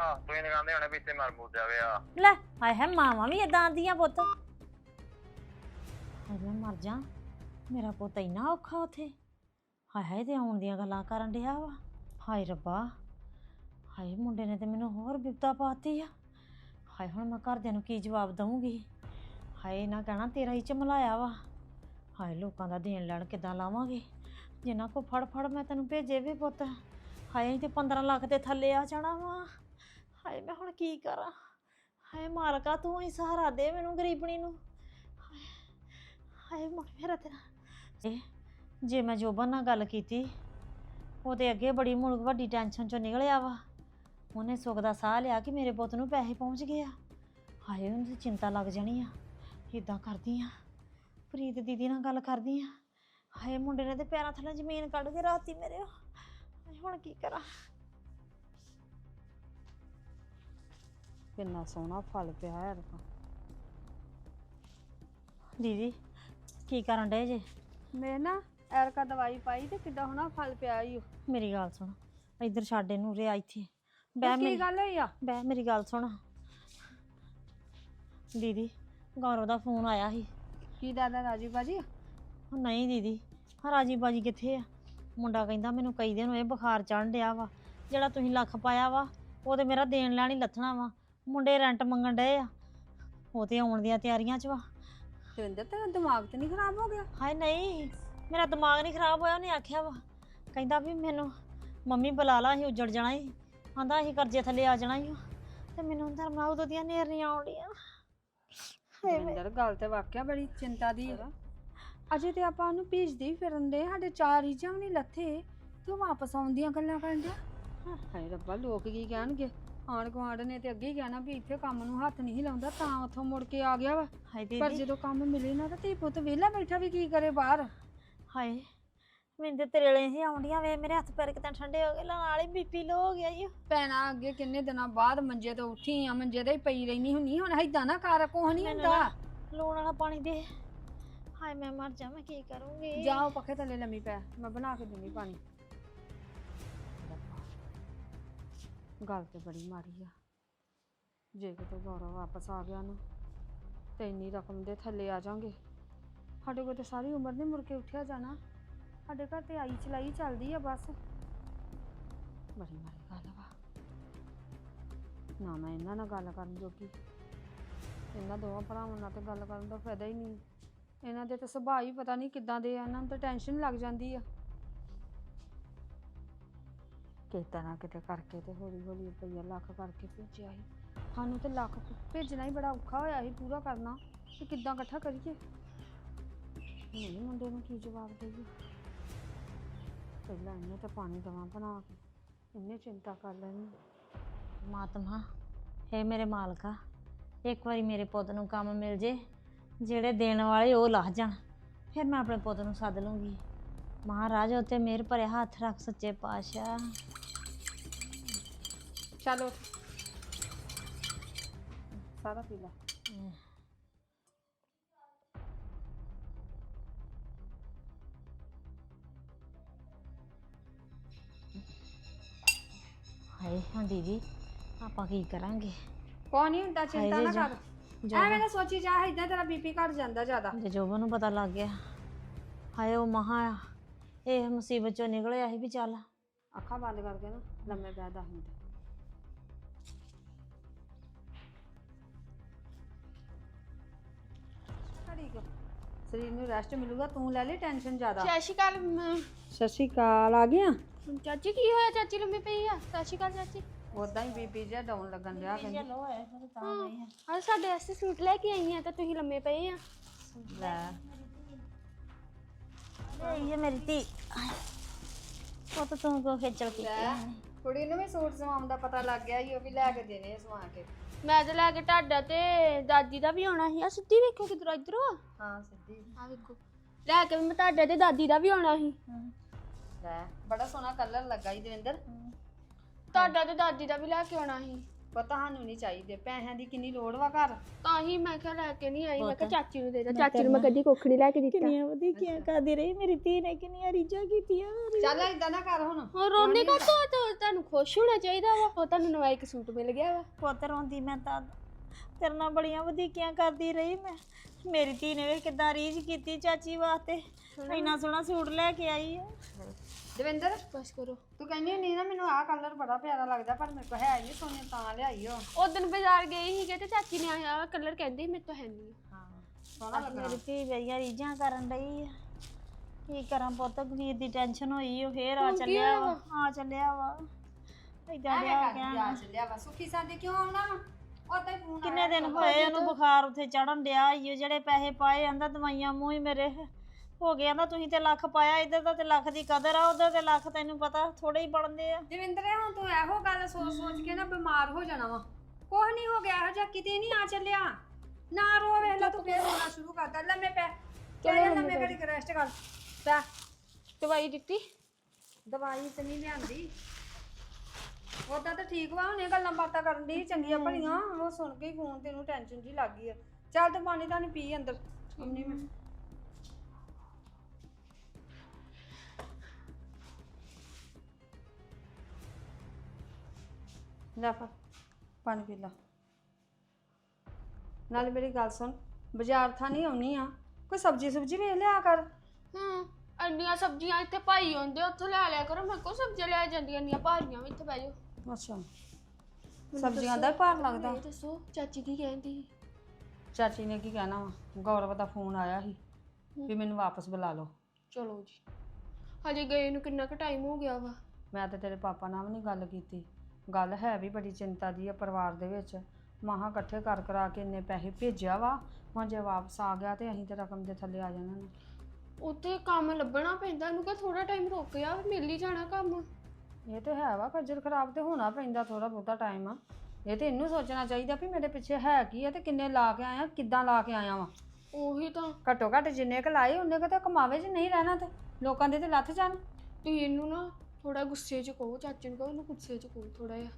ਹਾਂ ਤੁਸੀਂ ਨੇ ਕਹਿੰਦੇ ਹੋਣੇ ਵੀ ਇੱਥੇ ਮਰ ਮੁੱਦ ਜਾਵੇ ਆ ਲੈ ਹਾਏ ਹੈ ਮਾਵਾਂ ਵੀ ਏਦਾਂ ਆਂਦੀਆਂ ਪੁੱਤ। ਹਾਏ ਮੈਂ ਮਰ ਜਾ। ਮੇਰਾ ਪੁੱਤ ਇੰਨਾ ਔਖਾ ਉਥੇ। ਹਾਏ ਹਾਏ ਤੇ ਆਉਣ ਦੀਆਂ ਗੱਲਾਂ ਕਰਨ ਡਿਆ ਵਾ। ਹਾਏ ਰੱਬਾ। ਹਾਏ ਮੁੰਡੇ ਨੇ ਤੇ ਮੈਨੂੰ ਹੋਰ ਬਿਪਤਾ ਪਾਤੀ ਆ। ਹਾਏ ਹੁਣ ਮੈਂ ਘਰਦਿਆਂ ਨੂੰ ਕੀ ਜਵਾਬ ਦਵਾਂਗੀ ਹਾਏ ਨਾ ਕਹਿਣਾ ਤੇਰਾ ਹੀ ਚਮਲਾਇਆ ਵਾ। ਹਾਏ, ਲੋਕਾਂ ਦਾ ਦੇਣ ਲੈਣ ਕਿੱਦਾਂ ਲਾਵਾਂਗੇ? ਜਿੰਨਾ ਕੋ ਫੜ ਫੜ ਮੈਂ ਤੈਨੂੰ ਭੇਜੇ ਵੇ ਪੁੱਤ। ਹਾਏ, ਅਸੀਂ ਤੇ 15 ਲੱਖ ਦੇ ਥੱਲੇ ਆ ਜਾਣਾ ਵਾ। ਹਾਏ, ਮੈਂ ਹੁਣ ਕੀ ਕਰਾਂ? ਹਾਏ, ਮਾਲਕਾ, ਤੂੰ ਹੀ ਸਹਾਰਾ ਦੇ ਮੈਨੂੰ ਗਰੀਬਣੀ ਨੂੰ। ਹਾਏ। ਹਾਏ ਮੇਰਾ ਤੇਰਾ। ਇਹ ਜੇ ਮੈਂ ਜੋਬਨ ਨਾਲ ਗੱਲ ਕੀਤੀ, ਉਹਦੇ ਅੱਗੇ ਬੜੀ ਮੁਲਕ ਵੱਡੀ ਟੈਨਸ਼ਨ ਚੋਂ ਨਿਕਲਿਆ ਵਾ। ਉਹਨੇ ਸੁੱਖ ਦਾ ਸਾਹ ਲਿਆ ਕਿ ਮੇਰੇ ਪੁੱਤ ਨੂੰ ਪੈਸੇ ਪਹੁੰਚ ਗਏ ਆ। ਹਾਏ, ਉਹਨੂੰ ਚਿੰਤਾ ਲੱਗ ਜਾਣੀ ਆ। ਇਦਾਂ ਕਰਦੀ ਆ? ਪ੍ਰੀਤ ਦੀਦੀ ਨਾਲ ਗੱਲ ਕਰਦੀ ਆ। ਹਾਏ ਮੁੰਡੇ ਨੇ ਤੇ ਪੈਰਾਂ ਥੱਲੇ ਜ਼ਮੀਨ ਕੱਢ ਕੇ ਰਾਤੀ ਮੇਰੇ ਹਾਏ ਹੁਣ ਕੀ ਕਰਾਂ? ਕਿੰਨਾ ਸੋਹਣਾ ਫਲ ਪਿਆ ਹੈ ਰਕਾ ਦੀਦੀ ਕੀ ਕਰਨ ਡੇ ਜੇ? ਮੈਂ ਨਾ ਐਰਕਾ ਦਵਾਈ ਪਾਈ ਤੇ ਕਿੱਦਾਂ ਹੋਣਾ ਫਲ ਪਿਆ ਈ ਓ। ਮੇਰੀ ਗੱਲ ਸੁਣ ਇੱਧਰ ਛੱਡ ਇਹਨੂੰ ਰਿਆ ਇੱਥੇ। ਬਹਿ ਕੀ ਮੇਰੀ ਗੱਲ ਹੋਈ ਆ? ਬਹਿ ਮੇਰੀ ਗੱਲ ਸੁਣ। ਦੀਦੀ ਗੌਰਵ ਦਾ ਫੋਨ ਆਇਆ ਸੀ। ਕੀ ਦਾਦਾ ਰਾਜੀ ਬਾਜੀ ਉਹ ਨਹੀਂ ਦੀਦੀ ਹਾਂ ਰਾਜੀ ਬਾਜੀ ਕਿੱਥੇ ਆ? ਮੁੰਡਾ ਕਹਿੰਦਾ ਮੈਨੂੰ ਕਈ ਦਿਨ ਹੋਏ ਬੁਖਾਰ ਚੜ੍ਹਨ ਡਿਆ ਵਾ ਜਿਹੜਾ ਤੁਸੀਂ ਲੱਖ ਪਾਇਆ ਵਾ ਉਹ ਤੇ ਮੇਰਾ ਦੇਣ ਲੈਣ ਹੀ ਲੱਥਣਾ ਵਾ ਮੁੰਡੇ ਰੈਂਟ ਮੰਗਣ ਡਏ ਆ। ਉਹ ਤੇ ਆਉਣ ਦੀਆਂ ਤਿਆਰੀਆਂ 'ਚ ਵਾ। ਦਵਿੰਦਰ ਤੇਰਾ ਦਿਮਾਗ ਤੇ ਨਹੀਂ ਖਰਾਬ ਹੋ ਗਿਆ? ਹਾਏ ਨਹੀਂ ਮੇਰਾ ਦਿਮਾਗ ਨਹੀਂ ਖਰਾਬ ਹੋਇਆ ਉਹਨੇ ਆਖਿਆ ਵਾ। ਕਹਿੰਦਾ ਵੀ ਮੈਨੂੰ ਮੰਮੀ ਬੁਲਾ ਲਾ ਅਸੀਂ ਉੱਜੜ ਜਾਣਾ ਸੀ। ਆਂਦਾ ਅਸੀਂ ਕਰਜ਼ੇ ਥੱਲੇ ਆ ਜਾਣਾ ਸੀ। ਤੇ ਮੈਨੂੰ ਧਰਮਾ ਉਦੋਂ ਦੀਆਂ ਨੇਰੀਆਂ ਆਉਂਦੀਆਂ। ਦਵਿੰਦਰ ਗੱਲ ਤੇ ਵਾਕਿਆ ਬੜੀ ਚਿੰਤਾ ਦੀ ਹੈ ਅਜੇ ਤੇ ਆਪਾਂ ਉਹਨੂੰ ਭੇਜਦੇ ਹੀ ਫਿਰਨ ਦੇ ਸਾਡੇ ਚਾਰ ਰੀਝਾਂ ਵੀ ਨਹੀਂ ਲੱਥੇ ਤੇ ਉਹ ਵਾਪਸ ਆਉਣ ਦੀਆਂ ਗੱਲਾਂ ਕਰਨ ਡਿਆ। ਹਾਏ ਰੱਬਾ ਲੋਕ ਕੀ ਕਹਿਣਗੇ? ਆਂਢ ਗੁਆਂਢ ਨੇ ਤੇ ਅੱਗੇ ਹੀ ਕਹਿਣਾ ਵੀ ਇੱਥੇ ਕੰਮ ਨੂੰ ਹੱਥ ਨਹੀਂ ਲਾਉਂਦਾ ਤਾਂ ਉੱਥੋਂ ਮੁੜ ਕੇ ਆ ਗਿਆ ਵਾ। ਹਾਏ ਪਰ ਜਦੋਂ ਕੰਮ ਮਿਲੇ ਨਾ ਤਾਂ ਧੀ ਪੁੱਤ ਵਿਹਲਾ ਬੈਠਾ ਵੀ ਕੀ ਕਰੇ ਬਾਹਰ? ਹਾਏ ਮੈਨੂੰ ਤੇ ਤਰੇਲੇ ਹੀ ਆਉਂਦੀਆਂ ਵੇ ਮੇਰੇ ਹੱਥ ਪੈਰ ਕਿਤੇ ਠੰਡੇ ਹੋ ਗਏ ਨਾਲ ਹੀ ਬੀਪੀ ਲੋ ਹੋ ਗਿਆ ਓ। ਭੈਣਾ ਅੱਗੇ ਕਿੰਨੇ ਦਿਨਾਂ ਬਾਅਦ ਮੰਜੇ ਤੋਂ ਉੱਠੀ ਆ ਮੰਜੇ ਤੇ ਹੀ ਪਈ ਰਹਿਣੀ ਹੁੰਨੀ ਹੁਣ ਏਦਾਂ ਨਾ ਕਰ ਕੁਛ ਨਹੀਂ ਮੈਨੂੰ ਹੁੰਦਾ। ਨਾ ਲੂਣ ਵਾਲਾ ਪਾਣੀ ਦੇ। ਹਾਏ ਮੈਂ ਮਰ ਜਾ ਮੈਂ ਕੀ ਕਰੂੰਗੀ? ਜਾਓ ਪੱਖੇ ਥੱਲੇ ਲੰਮੀ ਪੈ ਮੈਂ ਬਣਾ ਕੇ ਦਿੰਨੀ ਪਾਣੀ। ਗੱਲ ਤੇ ਬੜੀ ਮਾੜੀ ਆ। ਜੇ ਕਿਤੇ ਗੌਰਵ ਵਾਪਸ ਆ ਗਿਆ ਨਾ ਤੇ ਇੰਨੀ ਰਕਮ ਦੇ ਥੱਲੇ ਆ ਜਾਾਂਗੇ ਸਾਡੇ ਕੋਲ ਤੇ ਸਾਰੀ ਉਮਰ ਨਹੀਂ ਮੁੜ ਕੇ ਉੱਠਿਆ ਜਾਣਾ। ਸਾਡੇ ਘਰ ਤੇ ਆਈ ਚਲਾਈ ਚੱਲਦੀ ਆ ਬਸ। ਬੜੀ ਮਾੜੀ ਗੱਲ ਵਾ। ਨਾ ਮੈਂ ਇਹਨਾਂ ਨਾਲ ਗੱਲ ਕਰਨ ਜੋਗੀ। ਇਹਨਾਂ ਦੋਵਾਂ ਭਰਾਵਾਂ ਨਾਲ ਤੇ ਗੱਲ ਕਰਨ ਦਾ ਫਾਇਦਾ ਹੀ ਨਹੀਂ। ਇਹਨਾਂ ਦੇ ਤਾਂ ਸੁਭਾਅ ਹੀ ਪਤਾ ਨਹੀਂ ਕਿੱਦਾਂ ਦੇ ਆ, ਇਹਨਾਂ ਨੂੰ ਤਾਂ ਟੈਨਸ਼ਨ ਲੱਗ ਜਾਂਦੀ ਆ। ਕਿਸ ਤਰ੍ਹਾਂ ਕਿਤੇ ਕਰਕੇ ਤੇ ਹੌਲੀ ਹੌਲੀ ਰੁਪਈਆ ਲੱਖ ਕਰਕੇ ਭੇਜਿਆ ਸੀ। ਸਾਨੂੰ ਤੇ ਲੱਖ ਭੇਜਣਾ ਹੀ ਬੜਾ ਔਖਾ ਹੋਇਆ ਸੀ ਪੂਰਾ ਕਰਨਾ। ਤੇ ਕਿੱਦਾਂ ਇਕੱਠਾ ਕਰੀਏ? ਨਹੀਂ, ਮੁੰਡੇ ਨੂੰ ਕੀ ਜਵਾਬ ਦੇਈਏ? ਪਹਿਲਾਂ ਇਹਨੇ ਤਾਂ ਪਾਣੀ ਦਵਾ ਬਣਾ ਕੇ ਇਹਨੇ ਚਿੰਤਾ ਕਰ ਲੈਣੀ ਮਾਤਮਾ ਹੈ ਮੇਰੇ ਮਾਲਕਾ ਇੱਕ ਵਾਰੀ ਮੇਰੇ ਪੁੱਤ ਨੂੰ ਕੰਮ ਮਿਲ ਜੇ ਜਿਹੜੇ ਦੇਣ ਵਾਲੇ ਉਹ ਲਾਹ ਜਾਣ ਫਿਰ ਮੈਂ ਆਪਣੇ ਪੁੱਤ ਨੂੰ ਸੱਦ ਲੂੰਗੀ। ਮਹਾਰਾਜ ਉਤੇ ਮੇਰ ਭਰੇ ਹੱਥ ਰੱਖ ਸੱਚੇ ਪਾਤਸ਼ਾਹ। ਚਲੋ ਸਾਰਾ ਪੀ ਲਾ। ਹਾਏ ਹਾਂ ਦੀਦੀ ਆਪਾਂ ਕੀ ਕਰਾਂਗੇ? ਕੋਈ ਨਹੀਂ ਹੁੰਦਾ ਚਿੰਤਾ ਹਾਏ ਨਾ ਜੇ ਕਰ। ਜੋ ਐਵੇਂ ਨਾ ਸੋਚੀ ਜਾ ਇਦਾਂ ਤੇਰਾ ਬੀਪੀ ਘਟ ਜਾਂਦਾ ਜ਼ਿਆਦਾ। ਜੇ ਜੋਬਨ ਨੂੰ ਪਤਾ ਲੱਗ ਗਿਆ। ਹਾਏ ਉਹ ਮਹਾ ਇਹ ਮੁਸੀਬਤ ਚੋਂ ਨਿਕਲਿਆ ਸੀ ਵੀ ਚੱਲ। ਅੱਖਾਂ ਬੰਦ ਕਰਕੇ ਨਾ ਲੰਮੇ ਬਹਿ ਦਸ ਮਿੰਟ। ਠੀਕ ਸਰੀਰ ਨੂੰ ਰੈਸਟ ਮਿਲੂਗਾ ਤੂੰ ਲੈ ਲੈ ਟੈਨਸ਼ਨ ਜ਼ਿਆਦਾ। ਸਤਿ ਸ਼੍ਰੀ ਅਕਾਲ ਮ- ਸਤਿ ਸ਼੍ਰੀ ਅਕਾਲ ਆ ਗਿਆ ਚਾਚੀ ਕੀ ਹੋਇਆ? ਚਾਚੀ ਲੰਮੀ ਪਈ ਆ। ਸਤਿ ਸ਼੍ਰੀ ਅਕਾਲ ਚਾਚੀ। ਉਦਾਂ ਹੀ ਬੀਪੀ ਜਿਹਾ ਡਾਊਨ ਲੱਗਣ ਡਿਆ ਕਹਿੰਦੀ। ਹਾਂ ਸਾਡੇ ਵਾਸਤੇ ਸੂਟ ਲੈ ਕੇ ਆਈ ਆ ਤਾਂ ਤੁਸੀਂ ਲੰਮੇ ਪਏ ਆ। ਲੈ। ਇਹ ਮੇਰੀ ਧੀ। ਉਹ ਤਾਂ ਤੂੰ ਕੋ ਖੇਚਲ ਕੀਤੀ ਕੁੜੀ ਨੂੰ ਵੀ ਸੂਟ ਸਵਾਉਣ ਦਾ ਪਤਾ ਲੱਗ ਗਿਆ ਹੀ ਉਹ ਵੀ ਲੈ ਕੇ ਦੇਣੇ ਆ ਸਵਾ ਕੇ। ਮੈਂ ਤੇ ਲੈ ਕੇ ਤੁਹਾਡਾ ਤੇ ਦਾਦੀ ਦਾ ਵੀ ਆਉਣਾ ਸੀ। ਆ ਸਿੱਧੀ ਵੇਖੋ ਕਿਧਰ ਇਧਰੋਂ। ਹਾਂ ਸਿੱਧੀ। ਆ ਵੇਖੋ। ਲੈ ਕੇ ਮੈਂ ਤੁਹਾਡੇ ਤੇ ਦਾਦੀ ਦਾ ਵੀ ਆਉਣਾ ਸੀ। ਲੈ। ਬੜਾ ਸੋਹਣਾ ਕਲਰ ਲੱਗਾ ਹੀ ਦਵਿੰਦਰ। ਤੁਹਾਡਾ ਤੇ ਦਾਦੀ ਦਾ ਵੀ ਲੈ ਕੇ ਆਉਣਾ ਸੀ। ਪਤਾ ਸਾਨੂੰ ਨਹੀਂ ਚਾਹੀਦੇ ਪੈਸਿਆਂ ਦੀ ਕਿੰਨੀ ਲੋੜ ਵਾ ਘਰ। ਤਾਂ ਹੀ ਮੈਂ ਕਿਹਾ ਲੈ ਕੇ ਨਹੀਂ ਆਈ ਮੈਂ ਕਿਹਾ ਚਾਚੀ ਨੂੰ ਦੇ ਦੇ ਚਾਚੀ ਨੂੰ ਮੈਂ ਕਦੀ ਕੁੱਖ ਨਹੀਂ ਲੈ ਕੇ ਦਿੱਤਾ। ਕਿੰਨੀਆਂ ਵਧੀਕੀਆਂ ਕਰਦੀ ਰਹੀ ਮੇਰੀ ਧੀ ਨੇ ਕਿੰਨੀਆਂ ਰੀਝਾਂ ਕੀਤੀਆਂ। ਚੱਲ ਏਦਾਂ ਨਾ ਕਰ ਹੁਣ। ਹੋਰ ਰੋਣੇ ਕਾ ਤੋ ਤੁਹਾਨੂੰ ਖੁਸ਼ ਹੋਣਾ ਚਾਹੀਦਾ ਵਾ। ਉਹ ਤੁਹਾਨੂੰ ਨਵਾਂ ਇੱਕ ਸੂਟ ਮਿਲ ਗਿਆ ਵਾ। ਪੁੱਤ ਰੋਂਦੀ ਮੈਂ ਤਾਂ। ਤੇਰੇ ਨਾਲ ਬੜੀਆਂ ਵਧੀਕੀਆਂ ਕਰਦੀ ਰਹੀ ਮੈਂ। ਮੇਰੀ ਧੀ ਨੇ ਵੇ ਕਿਦਾਂ ਰੀਝ ਕੀਤੀ ਚਾਚੀ ਵਾਸਤੇ। ਇੰਨਾ ਸੋਹਣਾ ਸੂਟ ਲੈ ਕੇ ਆਈ ਆ। ਦਵਿੰਦਰ? ਬਸ ਕਰੋ। ਤੂੰ ਕਹਿੰਦੀ ਹੁੰਦੀ ਨਾ ਮੈਨੂੰ ਆਹ ਕਲਰ ਬੜਾ ਪਿਆਰਾ ਲੱਗਦਾ ਪਰ ਮੇਰੇ ਕੋਲ ਹੈ ਨਹੀਂ ਸੋਨੇ ਤਾਂ ਲਿਆਈ ਹੋ ਉਦੋਂ ਬਾਜ਼ਾਰ ਗਏ ਸੀਗੇ ਤੇ ਚਾਚੀ ਨੇ ਆਇਆ ਕਲਰ ਕਹਿੰਦੇ ਮੇਰੇ ਤੋਂ ਹੈ ਨਹੀਂ ਹਾਂ ਸੋਹਣਾ ਲੱਗਣਾ ਮੇਰੀ ਧੀ ਬੜੀਆਂ ਰੀਝਾਂ ਕਰਨ ਡਈ ਆ। ਕੀ ਕਰਾਂ ਪੁੱਤ ਵੀਰ ਦੀ ਟੈਨਸ਼ਨ ਹੋਈ ਉਹ ਫੇਰ ਆ ਚੱਲਿਆ ਵਾ ਆ ਚੱਲਿਆ ਵਾ। ਇਦਾਂ ਐਵੇਂ ਕਰਦੀ ਆ ਚੱਲਿਆ ਵਾ। ਸੁਖੀ ਸਾਦੇ ਕਿਉਂ ਆਉਣਾ? ਵਾ ਉਦਾਂ ਹੀ ਫੋਨ ਕਿੰਨੇ ਦਿਨ ਹੋਏ ਉਹਨੂੰ ਬੁਖਾਰ ਉੱਥੇ ਚੜਨ ਡਿਆ ਈ ਓ ਜਿਹੜੇ ਪੈਸੇ ਪਾਏ ਆਂਦਾ ਦਵਾਈਆਂ ਮੂੰਹ ਹੀ ਮੇਰੇ। ਹੋ ਗਿਆ ਆਂਦਾ ਤੁਸੀਂ ਤੇ ਲੱਖ ਪਾਇਆ ਇੱਧਰ ਤਾਂ ਤੇ ਲੱਖ ਦੀ ਕਦਰ ਆ ਉਧਰ ਤੇ ਲੱਖ ਤੈਨੂੰ ਪਤਾ ਥੋੜੇ ਹੀ ਬਣਦੇ ਆ। ਦਵਿੰਦਰ ਹੁਣ ਤੂੰ ਇਹੋ ਗੱਲ ਸੋਚ ਸੋਚ ਕੇ ਨਾ ਬਿਮਾਰ ਹੋ ਜਾਣਾ ਵਾ। ਕੁਛ ਨਹੀਂ ਹੋ ਗਿਆ ਇਹੋ ਜਿਹਾ ਕਿਤੇ ਨਹੀਂ ਆ ਚੱਲਿਆ। ਨਾ ਰੋ ਵੇਖ ਲੈ ਤੂੰ ਫੇਰ ਰੋਣਾ ਸ਼ੁਰੂ ਕਰਦਾ ਲੰਮੇ ਪੈ ਚਲੋ ਲੰਮੇ ਘੜੀ ਰੈਸਟ ਕਰ। ਪੈ ਦਵਾਈ ਦਿੱਤੀ? ਦਵਾਈ ਤੇ ਨਹੀਂ ਲਿਆਂਦੀ। ਉਹਦਾ ਤਾਂ ਠੀਕ ਵਾ ਹੁਣੇ ਗੱਲਾਂ ਬਾਤਾਂ ਕਰਨ ਦੀ ਚੰਗੀਆਂ ਭਲੀਆਂ। ਉਹ ਸੁਣ ਕੇ ਹੀ ਫੋਨ ਤੇ ਨੂੰ ਟੈਨਸ਼ਨ ਜੀ ਲੱਗ ਗਈ ਆ। ਚੱਲ ਤੂੰ ਪਾਣੀ ਤਾਂ ਨਹੀਂ ਪੀ ਅੰਦਰ। ਅੰਨੀ ਮੈਂ ਲੈ ਫੜ ਪਾਣੀ ਪੀ ਲਾ। ਨਾਲ ਮੇਰੀ ਗੱਲ ਸੁਣ ਬਾਜ਼ਾਰ ਥਾਂ ਨਹੀਂ ਆਉਣੀ ਆ ਕੋਈ ਸਬਜ਼ੀ ਸੁਬਜ਼ੀ ਵੇਖ ਲਿਆ ਕਰ। ਹੂੰ ਅੰਨੀਆਂ ਸਬਜ਼ੀਆਂ ਇੱਥੇ ਭਾਈ ਹੁੰਦੇ ਉੱਥੋਂ ਲੈ ਲਿਆ ਕਰੋ ਮੈਂ ਕੋ ਸਬਜ਼ੀਆਂ ਲੈ ਜਾਂਦੀਆਂ ਅੰਨੀਆਂ ਭਾਰੀਆਂ ਵੀ ਇੱਥੇ ਬਹਿ ਜਾਓ। ਅੱਛਾ। ਸਬਜ਼ੀਆਂ ਦਾ ਭਾਰ ਲੱਗਦਾ। ਇਹ ਦੱਸੋ ਚਾਚੀ ਕੀ ਕਹਿੰਦੀ? ਚਾਚੀ ਨੇ ਕੀ ਕਹਿਣਾ ਵਾ? ਗੌਰਵ ਦਾ ਫੋਨ ਆਇਆ ਸੀ ਵੀ ਮੈਨੂੰ ਵਾਪਸ ਬੁਲਾ ਲਓ। ਚਲੋ ਜੀ। ਹਜੇ ਗਏ ਨੂੰ ਕਿੰਨਾ ਕੁ ਟਾਈਮ ਹੋ ਗਿਆ ਵਾ? ਮੈਂ ਤੇ ਤੇਰੇ ਪਾਪਾ ਨਾਲ ਵੀ ਨਹੀਂ ਗੱਲ ਕੀਤੀ। ਗੱਲ ਹੈ ਵੀ ਬੜੀ ਚਿੰਤਾ ਦੀ ਆ ਪਰਿਵਾਰ ਦੇ ਵਿੱਚ। ਮਹਾ ਇਕੱਠੇ ਕਰ ਕਰਾ ਕੇ ਇੰਨੇ ਪੈਸੇ ਭੇਜਿਆ ਵਾ ਹੁਣ ਜੇ ਵਾਪਸ ਆ ਗਿਆ ਤੇ ਅਸੀਂ ਤੇ ਰਕਮ ਦੇ ਥੱਲੇ ਆ ਜਾਣਾ ਨੇ। ਉੱਥੇ ਕੰਮ ਲੱਭਣਾ ਪੈਂਦਾ ਇਹਨੂੰ ਕਿ ਥੋੜਾ ਟਾਈਮ ਰੁਕ ਗਿਆ ਮਿਲ ਹੀ ਜਾਣਾ ਕੰਮ। ਇਹ ਤੇ ਹੈ ਵਾ ਖੱਜਲ ਖਰਾਬ ਤੇ ਹੋਣਾ ਪੈਂਦਾ ਥੋੜਾ ਬਹੁਤਾ ਟਾਈਮ ਆ। ਇਹ ਤੇ ਇਹਨੂੰ ਸੋਚਣਾ ਚਾਹੀਦਾ ਵੀ ਮੇਰੇ ਪਿੱਛੇ ਹੈ ਕੀ ਆ ਤੇ ਕਿੰਨੇ ਲਾ ਕੇ ਆਇਆ ਕਿੱਦਾਂ ਲਾ ਕੇ ਆਇਆ ਵਾਂ। ਉਹੀ ਤਾਂ। ਘੱਟੋ ਘੱਟ ਜਿੰਨੇ ਕ ਲਾਏ ਉਹਨੇ ਕ ਤਾਂ ਕਮਾਵੇ ਜੇ ਨਹੀਂ ਰਹਿਣਾ ਤੇ। ਲੋਕਾਂ ਦੇ ਤੇ ਲੱਥ ਜਾਣ। ਤੁਸੀਂ ਇਹਨੂੰ ਨਾ ਥੋੜਾ ਗੁੱਸੇ 'ਚ ਕਹੋ ਚਾਚੀ ਨੂੰ ਕਹੋ ਇਹਨੂੰ ਗੁੱਸੇ 'ਚ ਕਹੋ ਥੋੜਾ ਜਿਹਾ।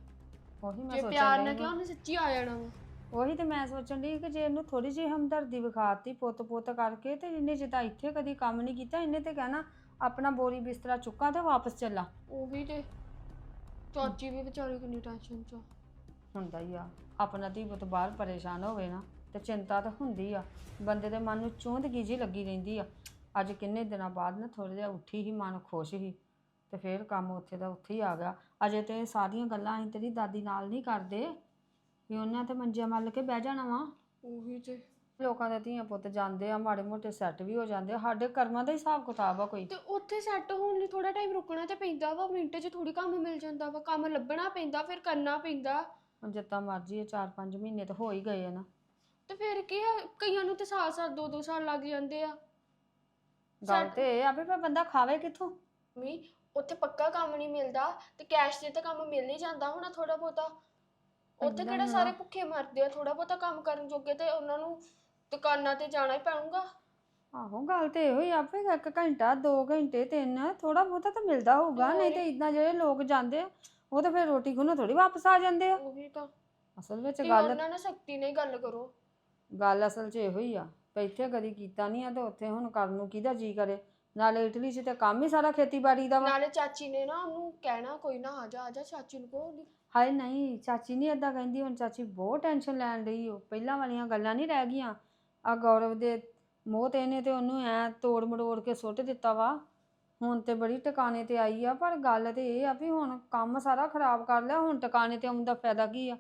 ਉਹੀ ਮੈਂ ਜੇ ਸੋਚਣ ਪਿਆਰ ਡਈ ਨਾਲ ਆਂ। ਕਿਹਾ ਉਹਨੇ ਸੱਚੀ ਆ ਜਾਣਾ ਵਾ। ਉਹੀ ਤੇ ਮੈਂ ਸੋਚਣ ਦੀ ਕਿ ਜੇ ਇਹਨੂੰ ਥੋੜੀ ਜਿਹੀ ਹਮਦਰਦੀ ਵਿਖਾਤੀ ਪੁੱਤ ਪੁੱਤ ਕਰਕੇ ਤੇ ਇਹਨੇ ਜਿੱਦਾਂ ਇੱਥੇ ਕਦੀ ਕੰਮ ਨਹੀਂ ਕੀਤਾ ਇਹਨੇ ਤੇ ਕਹਿਣਾ ਆਪਣਾ ਬੋਰੀ ਬਿਸਤਰਾ ਚੁੱਕਾਂ ਤੇ ਵਾਪਸ ਚੱਲਾਂ। ਉਹੀ ਤੇ ਚਾਚੀ ਵੀ ਵਿਚਾਰੀ ਕਿੰਨੀ ਟੈਨਸ਼ਨ 'ਚ ਆ। ਹੁੰਦਾ ਹੀ ਆ। ਆਪਣਾ ਧੀ ਪੁੱਤ ਬਾਹਰ ਪਰੇਸ਼ਾਨ ਹੋਵੇ ਨਾ ਤੇ ਚਿੰਤਾ ਤਾਂ ਹੁੰਦੀ ਆ। ਬੰਦੇ ਦੇ ਮਨ ਨੂੰ ਚੋਂਦਗੀ ਜੀ ਲੱਗੀ ਰਹਿੰਦੀ ਆ। ਅੱਜ ਕਿੰਨੇ ਦਿਨਾਂ ਬਾਅਦ ਨਾ ਥੋੜਾ ਜਿਹਾ ਉੱਠੀ ਹੀ ਮਨ ਖੁਸ਼ ਹੀ। ਤੇ ਫੇਰ ਕੰਮ ਉੱਥੇ ਦਾ ਉੱਥੇ ਹੀ ਆ ਗਿਆ। ਅਜੇ ਤੇ ਸਾਰੀਆਂ ਗੱਲਾਂ ਅਸੀਂ ਤੇਰੀ ਦਾਦੀ ਨਾਲ ਨਹੀਂ ਕਰਦੇ। ਵੀ ਉਹਨਾਂ ਤੇ ਮੰਜਿਆ ਮੱਲ ਕੇ ਬਹਿ ਜਾਣਾ ਵਾ। ਉਹੀ ਤੇ। ਲੋਕਾਂ ਦੇ ਧੀਆਂ ਪੁੱਤ ਜਾਂਦੇ ਆ ਮਾੜੇ ਮੋਟੇ ਸੈੱਟ ਵੀ ਹੋ ਜਾਂਦੇ ਆ। ਸਾਡੇ ਕਰਮਾਂ ਦਾ ਹਿਸਾਬ ਕਿਤਾਬ ਆ ਕੋਈ। ਤੇ ਉੱਥੇ ਸੈੱਟ ਹੋਣ ਲਈ ਥੋੜਾ ਟਾਈਮ ਰੁਕਣਾ ਤੇ ਪੈਂਦਾ ਵਾ। ਮਿੰਟ 'ਚ ਥੋੜੀ ਕੰਮ ਮਿਲ ਜਾਂਦਾ ਵਾ। ਕੰਮ ਲੱਭਣਾ ਪੈਂਦਾ ਫਿਰ ਕਰਨਾ ਪੈਂਦਾ। ਹੁਣ ਜਿੱਦਾਂ ਮਰਜ਼ੀ ਇਹ 4-5 ਮਹੀਨੇ ਤਾਂ ਹੋ ਹੀ ਗਏ ਆ ਨਾ। ਤੇ ਫਿਰ ਕੀ ਆ? ਕਈਆਂ ਨੂੰ ਤੇ ਸਾਲ ਸਾਲ ਦੋ ਦੋ ਸਾਲ ਲੱਗ ਜਾਂਦੇ ਆ। ਗੱਲ ਤੇ ਇਹ ਆ ਵੀ ਫਿਰ ਬੰਦਾ ਖਾਵੇ ਕਿੱਥੋਂ? ਵੀ ਉੱਥੇ ਪੱਕਾ ਕੰਮ ਨਹੀਂ ਮਿਲਦਾ ਤੇ ਕੈਸ਼ ਤੇ ਤਾਂ ਕੰਮ ਮਿਲ ਹੀ ਜਾਂਦਾ ਹੋਣਾ ਥੋੜਾ ਬਹੁਤਾ। ਉੱਥੇ ਕਿਹੜਾ। ਸਾਰੇ ਭੁੱਖੇ ਮਰਦੇ ਆ ਥੋੜਾ ਬਹੁਤਾ ਕੰਮ ਕਰਨ ਜੋਗੇ ਤੇ ਉਹਨਾਂ ਨੂੰ ਦੁਕਾਨਾਂ ਤੇ ਜਾਣਾ ਹੀ ਪੈਣਗਾ। ਆਹੋ ਗੱਲ ਤੇ ਇਹੋ ਹੀ ਆ ਵੀ ਇੱਕ ਘੰਟਾ 2 ਘੰਟੇ ਤਿੰਨ ਥੋੜਾ ਬਹੁਤਾ ਤਾਂ ਮਿਲਦਾ ਹੋਊਗਾ ਨਹੀਂ ਤੇ ਇਦਾਂ ਜਿਹੜੇ ਲੋਕ ਜਾਂਦੇ ਆ ਉਹ ਤਾਂ ਫਿਰ ਰੋਟੀ ਖੁਣਾ ਥੋੜੀ ਵਾਪਸ ਆ ਜਾਂਦੇ ਆ। ਉਹੀ ਤਾਂ। ਅਸਲ ਵਿੱਚ ਤੇ ਗੱਲ ਉਹਨਾਂ ਨਾਲ ਸਖਤੀ ਨਾਲ ਹੀ ਗੱਲ ਕਰੋ। ਗੱਲ ਅਸਲ 'ਚ ਇਹੋ ਹੀ ਆ ਵੀ ਇੱਥੇ ਕਦੀ ਕੀਤਾ ਨਹੀਂ ਆ ਤੇ ਉੱਥੇ ਹੁਣ ਕਰਨ ਨੂੰ ਕਿਹਦਾ ਜੀ ਕਰੇ। ਨਾਲੇ ਇਟਲੀ 'ਚ ਤੇ ਕੰਮ ਹੀ ਸਾਰਾ ਖੇਤੀਬਾੜੀ ਦਾ ਵਾ। ਨਾਲੇ ਚਾਚੀ ਨੇ ਨਾ ਉਹਨੂੰ ਕਹਿਣਾ ਕੋਈ ਨਾ ਆ ਜਾ ਆ ਜਾ ਚਾਚੀ ਨੂੰ ਕਹੋ। ਹਾਏ ਨਹੀਂ ਚਾਚੀ ਨਹੀਂ ਏਦਾਂ ਕਹਿੰਦੀ ਹੁਣ ਚਾਚੀ ਬਹੁਤ ਟੈਨਸ਼ਨ ਲੈਣ ਰਹੀ ਹੋ ਪਹਿਲਾਂ ਵਾਲੀਆਂ ਗੱਲਾਂ ਨਹੀਂ ਰਹਿ ਗਈਆਂ। ਆ ਗੌਰਵ ਦੇ ਮੋਹ ਤੇ ਇਹਨੇ ਤੇ ਉਹਨੂੰ ਐ ਤੋੜ ਮੜੋੜ ਕੇ ਸੁੱਟ ਦਿੱਤਾ ਵਾ। ਹੁਣ ਤੇ ਬੜੀ ਟਿਕਾਣੇ ਤੇ ਆਈ ਆ ਪਰ ਗੱਲ ਤੇ ਇਹ ਆ ਵੀ ਹੁਣ ਕੰਮ ਸਾਰਾ ਖਰਾਬ ਕਰ ਲਿਆ ਹੁਣ ਟਿਕਾਣੇ ਤੇ ਆਉਣ ਦਾ ਫਾਇਦਾ ਕੀ ਆ?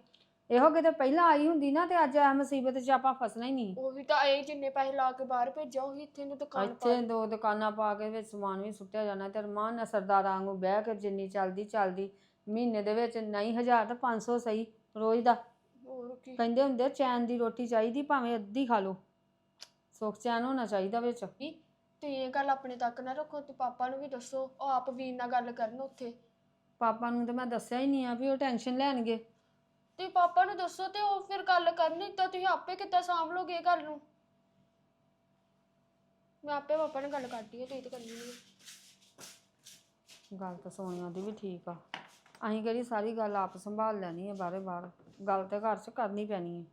ਇਹੋ ਕਿਤੇ ਪਹਿਲਾਂ ਆਈ ਹੁੰਦੀ ਨਾ ਤੇ ਅੱਜ ਐ ਮੁਸੀਬਤ 'ਚ ਆਪਾਂ ਫਸਣਾ ਹੀ ਨਹੀਂ। ਉਹੀ ਤਾਂ ਇਹ ਜਿੰਨੇ ਪੈਸੇ ਲਾ ਕੇ ਬਾਹਰ ਭੇਜਿਆ ਉਹੀ ਇੱਥੇ ਨੂੰ ਦੁਕਾਨ ਪਾ ਇੱਥੇ ਦੋ ਦੁਕਾਨਾਂ ਪਾ ਕੇ ਵਿੱਚ ਸਮਾਨ ਵੀ ਸੁੱਟਿਆ ਜਾਣਾ ਤੇ ਰਮਾਨ ਨਾਲ ਸਰਦਾਰਾਂ ਵਾਂਗੂ ਬਹਿ ਕੇ ਜਿੰਨੀ ਚੱਲਦੀ ਚੱਲਦੀ ਮਹੀਨੇ ਦੇ ਵਿੱਚ ਨਹੀਂ ਹਜ਼ਾਰ ਤਾਂ 500 ਸਹੀ ਰੋਜ਼ ਦਾ। ਹੋਰ ਕੀ। ਕਹਿੰਦੇ ਹੁੰਦੇ ਆ, ਚੈਨ ਦੀ ਰੋਟੀ ਚਾਹੀਦੀ ਭਾਵੇਂ ਅੱਧੀ ਖਾ ਲਓ। ਸੁੱਖ ਚੈਨ ਹੋਣਾ ਚਾਹੀਦਾ ਵਿੱਚ। ਤੇ ਇਹ ਗੱਲ ਆਪਣੇ ਤੱਕ ਨਾ ਰੱਖੋ ਤੇ ਪਾਪਾ ਨੂੰ ਵੀ ਦੱਸੋ ਉਹ ਆਪ ਵੀਰ ਨਾਲ ਗੱਲ ਕਰਨ ਉੱਥੇ। ਪਾਪਾ ਨੂੰ ਤਾਂ ਮੈਂ ਦੱਸਿਆ ਹੀ ਨਹੀਂ ਆ ਵੀ ਉਹ ਟੈਨਸ਼ਨ ਲੈਣਗੇ। ਤੁਸੀਂ ਪਾਪਾ ਨੂੰ ਦੱਸੋ ਤੇ ਉਹ ਫਿਰ ਗੱਲ ਕਰਨੀ ਤਾਂ ਤੁਸੀਂ ਆਪੇ ਕਿੱਦਾਂ ਸਾਂਭ ਲੋਗੇ ਇਹ ਗੱਲ ਨੂੰ? ਮੈਂ ਆਪੇ ਪਾਪਾ ਨਾਲ ਗੱਲ ਕਰਦੀ ਹਾਂ, ਤੁਸੀਂ ਤੇ ਕਰਨੀ ਨਹੀਂ ਗੱਲ ਤਾਂ ਸੋਨੀਆ ਦੀ ਵੀ ਠੀਕ ਆ। ਅਸੀਂ ਕਿਹੜੀ ਸਾਰੀ ਗੱਲ ਆਪ ਸੰਭਾਲ ਲੈਣੀ ਹੈ ਬਾਰੇ ਬਾਹਰ ਗੱਲ ਤੇ ਘਰ 'ਚ ਕਰਨੀ ਪੈਣੀ ਹੈ।